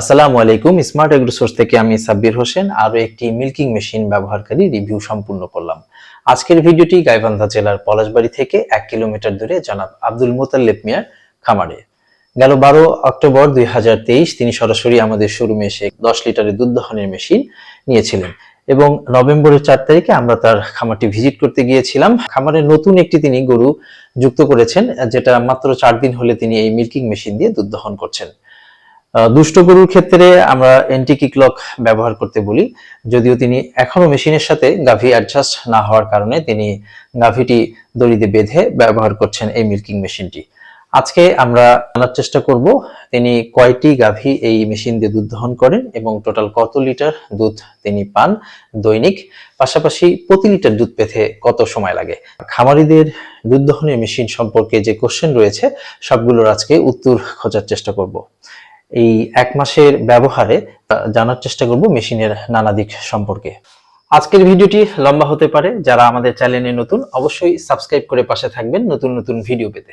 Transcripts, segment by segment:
আসসালামু আলাইকুম। Smart agro source থেকে আমি সাব্বির হোসেন। আরও একটি মিল্কিং মেশিন ব্যবহারকারী রিভিউ সম্পূর্ণ করলাম। আজকের ভিডিওটি গাইবান্ধা জেলার পলাশবাড়ি থেকে এক কিলোমিটার দূরে জনাব আব্দুল মোতাল্লেব মিয়ার খামারে। গেল বারো অক্টোবর দুই তিনি সরাসরি আমাদের শোরুমে এসে দশ লিটারের দুধ দহনের মেশিন নিয়েছিলেন এবং নভেম্বরের চার তারিখে আমরা তার খামারটি ভিজিট করতে গিয়েছিলাম। খামারে নতুন একটি তিনি গরু যুক্ত করেছেন, যেটা মাত্র চার দিন হলে তিনি এই মিল্কিং মেশিন দিয়ে দুধ দহন করছেন। দুষ্ট গরুর ক্ষেত্রে আমরা এন্টি কিকলক ব্যবহার করতে বলি। যদিও তিনি এখনও মেশিনের সাথে গাভী অ্যাডজাস্ট না হওয়ার কারণে তিনি গাভীটি দড়িতে বেঁধে ব্যবহার করছেন এই মিল্কিং মেশিনটি আজকে আমরা জানার চেষ্টা করব, তিনি কয়টি গাভী এই মেশিন দিয়ে দুধ দহন করেন এবং টোটাল কত লিটার দুধ তিনি পান দৈনিক? পাশাপাশি প্রতি লিটার দুধ পেতে কত সময় লাগে? খামারিদের দুধ দহনের মেশিন সম্পর্কে যে কোশ্চেন রয়েছে, সবগুলোর আজকে উত্তর খোঁজার চেষ্টা করব। এই এক মাসের ব্যবহারে জানার চেষ্টা করব মেশিনের নানা দিক সম্পর্কে। আজকের ভিডিওটি লম্বা হতে পারে, যারা আমাদের চ্যানেলে নতুন, অবশ্যই সাবস্ক্রাইব করে পাশে থাকবেন নতুন নতুন ভিডিও পেতে।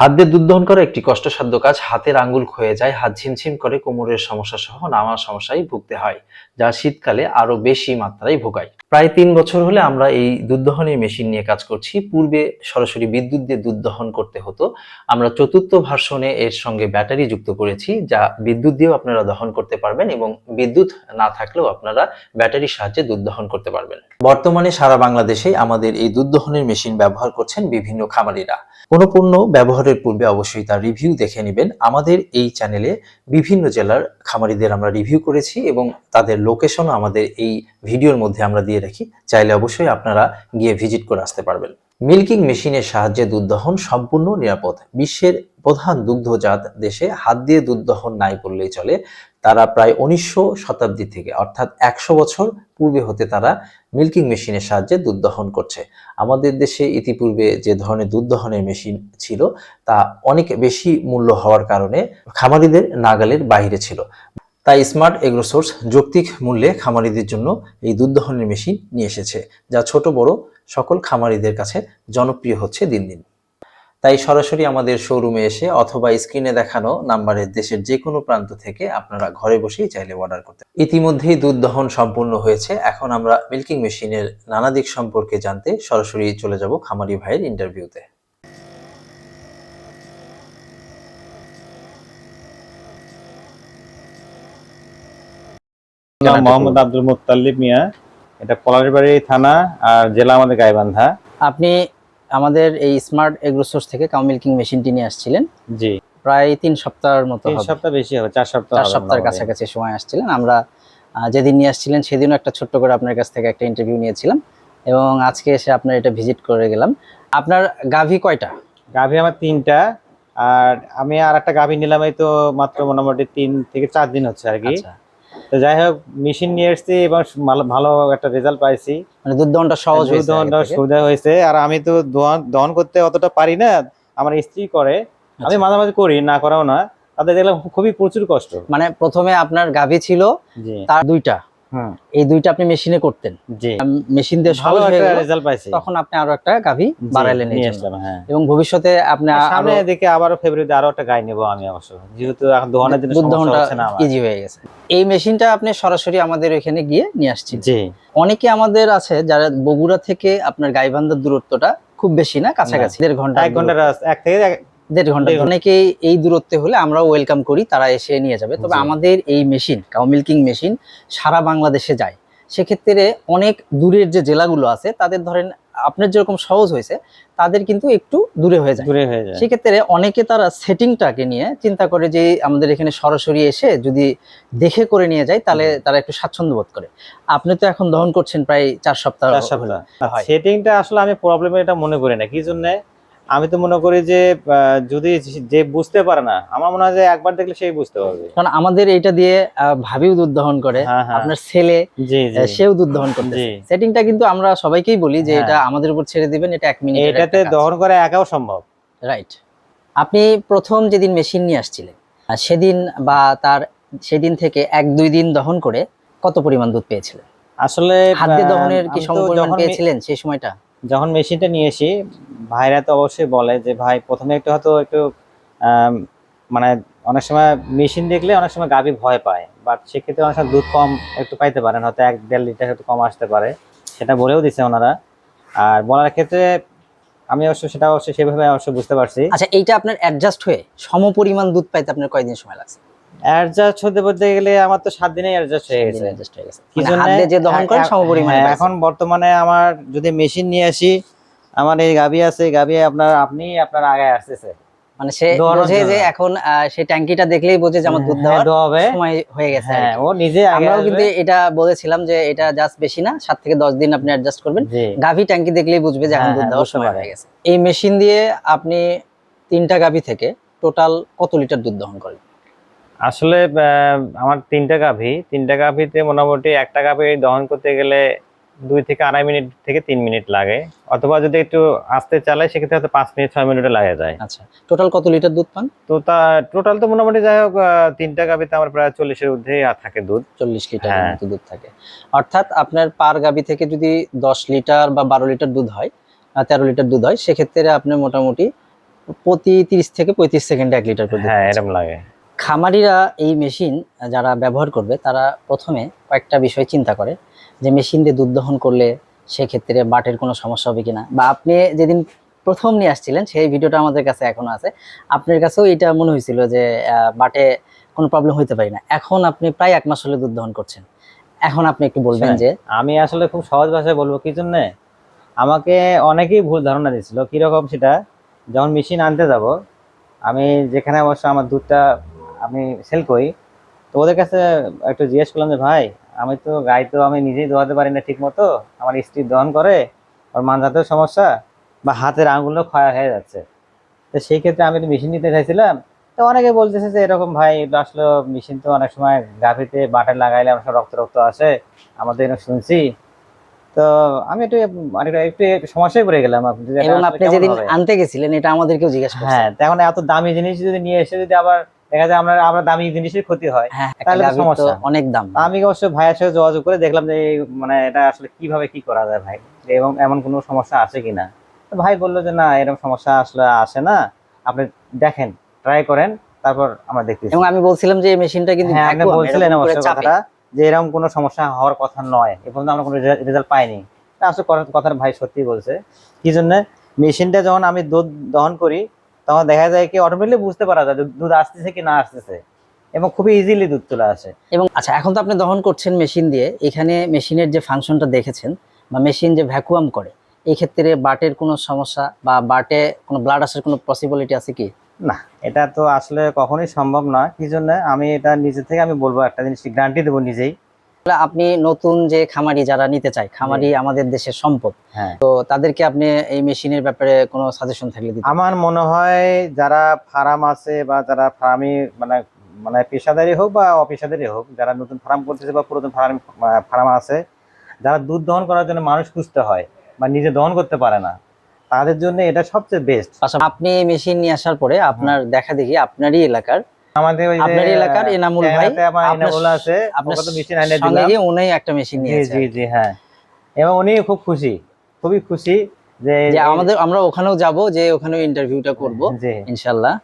হাত দিয়ে দুধ দহন করা একটি কষ্টসাধ্য কাজ, হাতের আঙ্গুল ক্ষয়ে যায়, হাত ঝিমঝিম করে কোমরের সমস্যা সহ নানা সমস্যায় ভুগতে হয়, যা শীতকালে আরও বেশি মাত্রায় ভোগায়। প্রায় তিন বছর হলে আমরা এই দুধ দহনের মেশিন নিয়ে কাজ করছি। পূর্বে সরাসরি বিদ্যুৎ দিয়ে দুধ দহন করতে হতো। আমরা চতুর্থ ভার্সনে এর সঙ্গে ব্যাটারি যুক্ত করেছি, যা বিদ্যুৎ দিয়েও আপনারা দহন করতে পারবেন এবং বিদ্যুৎ না থাকলেও আপনারা ব্যাটারির সাহায্যে দুধ দহন করতে পারবেন। বর্তমানে সারা বাংলাদেশে আমাদের এই দুধ দহনের মেশিন ব্যবহার করছেন বিভিন্ন খামারিরা। কোনো পণ্য ব্যবহারের পূর্বে অবশ্যই তার রিভিউ দেখে নেবেন। আমাদের এই চ্যানেলে বিভিন্ন জেলার খামারিদের আমরা রিভিউ করেছি এবং তাদের লোকেশনও আমাদের এই ভিডিওর মধ্যে আমরা দিয়ে রাখি। চাইলে অবশ্যই আপনারা গিয়ে ভিজিট করে আসতে পারবেন। মিল্কিং মেশিনের সাহায্যে দুধ দহন সম্পূর্ণ নিরাপদ। বিশ্বের প্রধান দুগ্ধজাত দেশে হাত দিয়ে দুধ দহন নাই বললেই চলে। তারা প্রায় উনিশশো শতাব্দী থেকে, অর্থাৎ একশো বছর পূর্বে হতে তারা মিল্কিং মেশিনের সাহায্যে দুধ দহন করছে। আমাদের দেশে ইতিপূর্বে যে ধরনের দুধ দহনের মেশিন ছিল, তা অনেক বেশি মূল্য হওয়ার কারণে খামারিদের নাগালের বাইরে ছিল। তাই স্মার্ট এগ্রোসোর্স যৌক্তিক মূল্যে খামারিদের জন্য এই দুধ দহনের মেশিন নিয়ে এসেছে, যা ছোট, বড় সকল খামারিদের কাছে জনপ্রিয় হচ্ছে দিন দিন। তাই সরাসরি আমাদের শোরুমে এসে অথবা স্ক্রিনে দেখানো নাম্বারের দেশের যে কোনো প্রান্ত থেকে আপনারা ঘরে বসেই চাইলে অর্ডার করতে ইতিমধ্যেই দুধ দহন সম্পূর্ণ হয়েছে। এখন আমরা মিল্কিং মেশিনের নানা দিক সম্পর্কে জানতে সরাসরি চলে যাব খামারি ভাইয়ের ইন্টারভিউতে মোহাম্মদ আব্দুল মুত্তালিব মিয়া। এটা পলাশবাড়ি থানা আর জেলা আমাদের গাইবান্ধা। আপনি আমাদের এই স্মার্ট এগ্রো সোর্স থেকে কাউ মিল্কিং মেশিনটি নিয়ে আসছিলেন? জি। প্রায় তিন সপ্তাহের মতো তিন সপ্তাহ বেশি হবে চার সপ্তাহ চার সপ্তাহের কাছাকাছি সময় আসছিলেন। আমরা যেদিন নিয়ে আসছিলেন সেদিনও একটা ছোট্ট করে আপনার কাছ থেকে একটা ইন্টারভিউ নিয়েছিলাম এবং আজকে এসে আপনার এটা ভিজিট করে গেলাম। আপনার গাভি কয়টা? গাভি আমার তিনটা আর আমি আর একটা গাভি নিলাম এই তো মাত্র মোটামুটি তিন থেকে চার দিন হচ্ছে আর কি। আচ্ছা। তো যাই হোক মেশিন নিয়ে এসেছি এবং ভালো একটা রেজাল্ট পাইছি। মানে দুধ দহনটা সহজ দুধ দহনটা সুবিধা হয়েছে। আর আমি তো দহন দহন করতে অতটা পারি না আমার স্ত্রী করে। আমি মাঝামাঝি মাঝে মাঝে করি না করাও না। তাদের দেখলাম খুবই প্রচুর কষ্ট। মানে প্রথমে আপনার গাভী ছিল তার দুইটা। এই দুইটা আপনি মেশিনে করতেন। মেশিন দিয়ে ভালো একটা রেজাল্ট পাইছি। তখন আপনি আরও একটা গাভী বাড়াইলেন নিয়ে আসলাম হ্যাঁ। এবং ভবিষ্যতে আপনি সামনে দিকে আবারও ফেব্রুয়ারিতে আরও একটা গাই নেব আমি অবশ্য। যেহেতু এখন দোকানের জন্য সমস্যা হচ্ছে না আমার। ইজি হয়ে গেছে। এই মেশিনটা আপনি সরাসরি আমাদের এখানে গিয়ে নিয়ে আসছেন। জি। অনেকে আমাদের আছে যারা বগুড়া থেকে আপনার গাইবান্ধার দূরত্বটা খুব বেশি না কাছাকাছি। দেড় ঘণ্টা এক ঘণ্টার রাস্তা এক থেকে দেড় ঘণ্টা অনেকে এই দূরত্বে হলে আমরা ওয়েলকাম করি তারা এসে নিয়ে যাবে। তবে আমাদের এই মেশিন কাউ মিল্কিং মেশিন সারা বাংলাদেশে যায়। সেক্ষেত্রে অনেক দূরের যে জেলাগুলো আছে তাদের ধরেন আপনার যেরকম সহজ হয়েছে তাদের কিন্তু একটু দূরে হয়ে যায়। দূরে হয়ে যায়। সেক্ষেত্রে অনেকে তারা সেটিংটাকে নিয়ে চিন্তা করে যে আমাদের এখানে সরাসরি এসে যদি দেখে করে নিয়ে যায় তাহলে তারা একটু স্বাচ্ছন্দ্য বোধ করে। আপনি তো এখন দহন করছেন প্রায় চার সপ্তাহ। সেটিংটা আসলে আমি প্রবলেম এটা মনে করি না। কি জন্য? আমি তো মনে করি যে যদি যে বুঝতে পারে না আমার মনে হয় যে একবার দেখলে সেই বুঝতে পারবে। কারণ আমাদের এটা দিয়ে ভাবিও দুধ দহন করে হ্যাঁ হ্যাঁ। আপনার ছেলে জি জি। আহ, সেও দুধ দহন করতে সেটিংটা কিন্তু আমরা সবাইকেই বলি যে হ্যাঁ। এটা আমাদের উপর ছেড়ে দিবেন এটা এক মিনিট এটাতে দহন করা একাও সম্ভব। রাইট আপনি প্রথম যেদিন মেশিন নিয়ে আসছিলেন সেদিন বা তার সেদিন থেকে এক দুই দিন দহন করে কত পরিমাণ দুধ পেয়েছিলেন? আসলে হাত দহনের কি আমি তো সম পরিমাণ যখন মে- পেয়েছিলেন সেই সময়টা? যখন মেশিনটা নিয়ে এসি ভাইরা তো অবশ্যই বলে যে, ভাই, প্রথমে একটু হয়তো একটু মানে অনেক সময় মেশিন দেখলে অনেক সময় গাভী ভয় পায়, বাট সেক্ষেত্রে অনেক সময় দুধ কম একটু পাইতে পারেন, হয়তো এক দেড় লিটার একটু কম আসতে পারে। সেটা বলেও দিছে ওনারা। আর বলার ক্ষেত্রে আমি অবশ্য সেটা অবশ্যই সেভাবে অবশ্য বুঝতে পারছি। আচ্ছা এইটা আপনার অ্যাডজাস্ট হয়ে সম পরিমাণ দুধ পাইতে আপনার কয়দিন সময় লাগছে? অ্যাডজাস্ট হতে বলতে গেলে আমার তো সাত দিনে অ্যাডজাস্ট হয়ে গেছে। অ্যাডজাস্ট হয়ে গেছে। কি মানে জন্যে? যে দহন করেন হ্যাঁ, সম পরিমাণে হ্যাঁ। এখন বর্তমানে আমার যদি মেশিন নিয়ে আসি আমার এই গাভী আছে গাভী আপনার আপনি আপনার আগে আসতেছে। মানে সে বোঝে যে এখন সেই ট্যাঙ্কিটা দেখলেই বোঝে যে আমার দুধ হ্যাঁ, দেওয়ার দোয়াবে সময় হয়ে গেছে হ্যাঁ ও নিজে আমরাও কিন্তু এটা বলেছিলাম যে এটা জাস্ট বেশি না সাত থেকে দশ দিন আপনি অ্যাডজাস্ট করবেন। গাভী ট্যাঙ্কি দেখলেই বুঝবে যে এখন দুধ দেওয়ার সময় হয়ে গেছে। এই মেশিন দিয়ে আপনি তিনটা গাভী থেকে টোটাল কত লিটার দুধ দহন করেন? আসলে আমার তিনটা গাভী। তিনটা গাভীতে মোটামুটি একটা গাভী দহন করতে গেলে দুই থেকে আড়াই মিনিট থেকে তিন মিনিট লাগে। অথবা যদি একটু আসতে চালাই সেক্ষেত্রে হয়তো পাঁচ মিনিট ছয় মিনিটে লাগে যায়। আচ্ছা টোটাল কত লিটার দুধ পান? তো তা টোটাল তো মোটামুটি যাই হোক তিনটা গাভীতে আমার প্রায় চল্লিশের ঊর্ধ্বে থাকে দুধ। চল্লিশ লিটার হ্যাঁ। দুধ থাকে। অর্থাৎ আপনার পার গাভী থেকে যদি দশ লিটার বা বারো লিটার দুধ হয় তেরো লিটার দুধ হয় সেক্ষেত্রে আপনি মোটামুটি প্রতি তিরিশ থেকে পঁয়ত্রিশ সেকেন্ডে এক লিটার হ্যাঁ। এরকম লাগে। খামারিরা এই মেশিন যারা ব্যবহার করবে তারা প্রথমে কয়েকটা বিষয় চিন্তা করে যে মেশিন দিয়ে দুধ দহন করলে সেক্ষেত্রে বাটের কোনো সমস্যা হবে কিনা? বা আপনি যেদিন প্রথম নিয়ে আসছিলেন সেই ভিডিওটা আমাদের কাছে এখনও আছে। আপনার কাছেও এটা মনে হয়েছিল যে বাটে কোনো প্রবলেম হইতে পারি না। এখন আপনি প্রায় এক মাস হলে দুধ দহন করছেন। এখন আপনি একটু বলবেন যে আমি আসলে খুব সহজ ভাষায় বলব কি জন্যে? আমাকে অনেকেই ভুল ধারণা দিয়েছিল। কীরকম সেটা? যখন মেশিন আনতে যাব আমি যেখানে অবশ্য আমার দুধটা আমি সেল করি। তো ওদের কাছে একটু জিজ্ঞেস করলাম যে ভাই আমি তো গাই তো আমি নিজেই দোয়াতে পারি না ঠিক মতো আমার স্ত্রী দহন করে ওর মানজাতেও সমস্যা বা হাতের আঙুলও ক্ষয় হয়ে যাচ্ছে। তো সেই ক্ষেত্রে আমি মেশিন নিতে চাইছিলাম। তো অনেকে বলতেছে যে এরকম ভাই এগুলো আসলে মেশিন তো অনেক সময় গাভিতে বাটে লাগাইলে আমার সব রক্ত রক্ত আসে। আমাদের এরকম শুনছি। তো আমি একটু একটু সমস্যায় পড়ে গেলাম। আপনি এবং আপনি যেদিন আনতে গেছিলেন এটা আমাদেরকেও জিজ্ঞেস হ্যাঁ এখন এত দামি জিনিস যদি নিয়ে এসে যদি আবার দেখা যায় আমরা আমরা দামি জিনিসের ক্ষতি হয়। হ্যাঁ তাহলে সমস্যা। অনেক দাম। আমি অবশ্য ভাইয়ের সাথে যোগাযোগ করে দেখলাম যে মানে এটা আসলে কীভাবে কি করা যায় ভাই? এবং এমন কোনো সমস্যা আছে কিনা? ভাই বলল যে না এরকম সমস্যা আসলে আসে না। আপনি দেখেন ট্রাই করেন তারপর আমরা দেখতেছি। এবং আমি বলছিলাম যে এই মেশিনটা কিন্তু হ্যাঁ আপনি বলছিলেন অবশ্য কথাটা যে এরকম কোনো সমস্যা হওয়ার কথা নয়। এ পর্যন্ত আমরা কোনো রেজাল্ট পাইনি। আসলে কথা- কথাটা ভাই সত্যি বলছে। কি জন্য? মেশিনটা যখন আমি দুধ দহন করি তখন দেখা যায় কি অটোমেটিকলি বুঝতে পারা যায় দুধ আসতেছে কি না আসতেছে। এবং খুবই ইজিলি দুধ চলে আসে। এবং আচ্ছা এখন তো আপনি দহন করছেন মেশিন দিয়ে এখানে মেশিনের যে ফাংশনটা দেখেছেন বা মেশিন যে ভ্যাকুয়াম করে এই ক্ষেত্রে বাটের কোনো সমস্যা বা বাটে কোনো ব্লাড আসার কোনো পসিবিলিটি আছে কি? না এটা তো আসলে কখনোই সম্ভব না কি জন্য? আমি এটা নিজে থেকে আমি বলব একটা জিনিস গ্যারান্টি দেবো নিজেই। তাহলে আপনি নতুন যে খামারি যারা নিতে চায় খামারি আমাদের দেশের সম্পদ হ্যাঁ। তো তাদেরকে আপনি এই মেশিনের ব্যাপারে কোনো সাজেশন থাকলে দিতে আমার মনে হয় যারা ফার্ম আছে বা যারা ফার্মি মানে মানে পেশাদারি হোক বা অপেশাদারি হোক যারা নতুন ফার্ম করতেছে বা পুরাতন ফার্ম ফার্ম আছে যারা দুধ দহন করার জন্য মানুষ খুঁজতে হয় বা নিজে দহন করতে পারে না তাদের জন্য এটা সবচেয়ে বেস্ট আপনি মেশিন নিয়ে আসার পরে আপনার দেখা দেখি আপনারই এলাকার আমাদের ওই যে আপনারই এলাকার এনামুল ভাই আপনার এনামুল আছে আপনার তো মেশিন দিলাম। সঙ্গে উনি একটা মেশিন নিয়েছে। জি জি হ্যাঁ। এবং উনি খুব খুশি খুবই খুশি যে আমাদের আমরা ওখানেও যাব যে ওখানেও ইন্টারভিউটা করব ইনশাআল্লাহ ইনশাল্লাহ।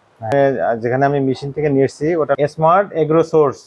যেখানে আমি মেশিন থেকে নিয়ে এসেছি ওটা স্মার্ট এগ্রো সোর্স